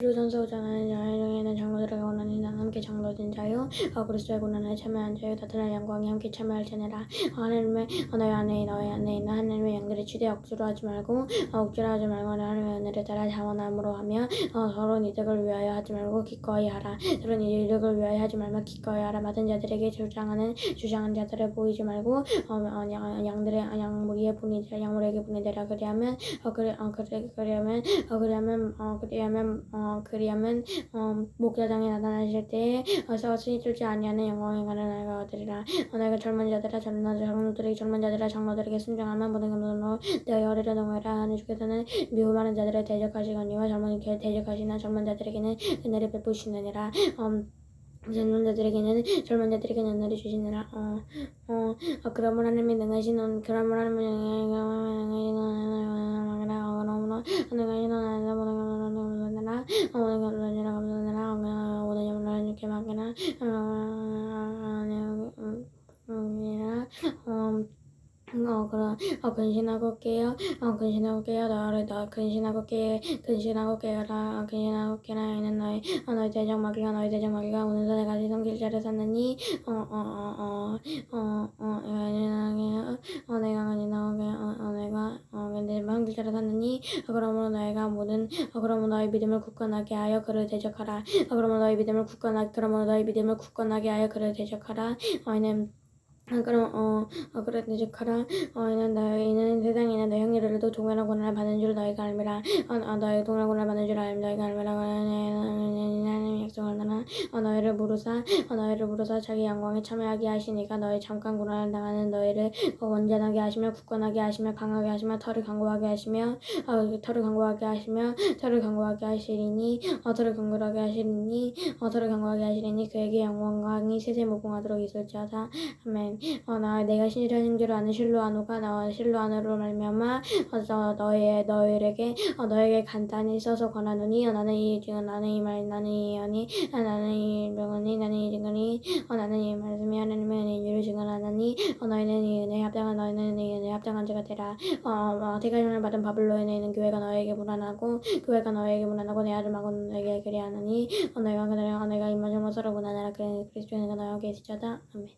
주선서 장하는 자의 중에는 장로들에게 원하는 자 함께 장로된 자요. 어, 그리스도의 고난에 참여한 자요. 나타날 영광에 함께 참여할 자니라. 어, 하나님의 어, 너희 안에 너희 안에 있는 하나님의 영들의 취대 억지로 하지 말고 어, 억지로 하지 말고 하나님의 은혜를 따라 자원함으로 하며 어, 서로 이득을 위하여 하지 말고 기꺼이 하라. 서로 이득을 위하여 하지 말며 기꺼이 하라. 받은 자들에게 주장하는 주장한 자들을 보이지 말고 어, 어, 양, 양들의 양 무리의 분이자 양무리에게 분이되라. 그리하면 어, 그리, 어, 그리, 그리하면 어, 그리하면 어, 그리하면 어, 그리하면 어, 목자장에 나타나실 때에 어서 스니 뚫지 아니하는 영광에 가는 나이가 얻으리라 어, 너희가 젊은 자들아 젊은 장로들에게 젊은 자들아 장로들에게 순종하면 모든 감동으로 너희 어리를 동하라 하는 주께서는 미움 많은 자들을 대적하시거니와 젊은 게 대적하시는 젊은 자들에게는 은혜를 베푸시느니라 음, 젊은 자들에게는 젊은 자들에게는 은혜를 주시느라 어, 어, 어 그러므로 하나님이 능하신 온 그러므로 하나님이 능하신 온 내가 일어나는 모든 감사하느 라 모든 감사하느라 감사하느라 모든 영광을 주께 맡기나 어, 그럼, 어, 근신하고 깨요. 어, 근신하고 깨요. 너를, 너, 근신하고 깨, 근신하고 깨어라. 어, 근신하고 깨라. 이는 너희, 어, 너희 대적 마귀가, 너희 대적 마귀가 오는 전에 같이 섬길 자를 샀느니, 어, 어, 어, 어, 어, 어, 어, 어, 내가 근신하고 깨, 어, 어, 내가, 어, 자를 샀느니, 어, 그러므로 너희가 모든, 어, 그러므로 너희 믿음을 굳건하게 하여 그를 대적하라. 어, 그러므로 너희 믿음을 굳건하게, 그러므로 너희 믿음을 굳건하게 하여 그를 대적하라. 어, 이는 아, 그럼 어, 어 그래 대적하라. 어 이는 너희는 있는 너희 형제들도 동일한 고난을 받는 줄 너희가 알미라. 어, 어 너희 동일한 고난을 받는 줄 알, 너희가 알미라. 하나님 약속하느라 어 너희를 부르사 어 너희를 부르사 자기 영광에 참여하게 하시니까 너희 잠깐 고난을 당하는 너희를 어, 원전하게 하시며 굳건하게 하시며 강하게 하시며 털을 강구하게 하시며 어 털을 강구하게 하시며 털을 강구하게 하시리니 어 털을 강구하게 하시리니 어 털을 강구하게 하시리니 그에게 영광이 세세 무궁하도록 있을지어다. 아멘 어, 나 내가 신실한 줄 아는 실로 아노가 나와 실로 아노로 말미암아 어서 너희 너희에게 어, 너에게 간단히 써서 권하노니. 어, 나는 이 지금 나는 이 말 나는 이 언이 어, 나는 이 명언이 나는 이 증언이. 어, 나는 이 말씀이 하나님의 은혜를 증언하나니. 어, 너희는 이 은혜에 합당한 너희는 이 은혜에 합당한 자가 되라. 어, 어, 대가령을 받은 바블로에 있는 교회가 너에게 불안하고 교회가 너에게 불안하고 내 아들 마고 너에게 그리하느니. 어, 너희가 그들의 어, 내가 서로 고난하라. 그리스도의 은혜가 너에게 있을지어다. 아멘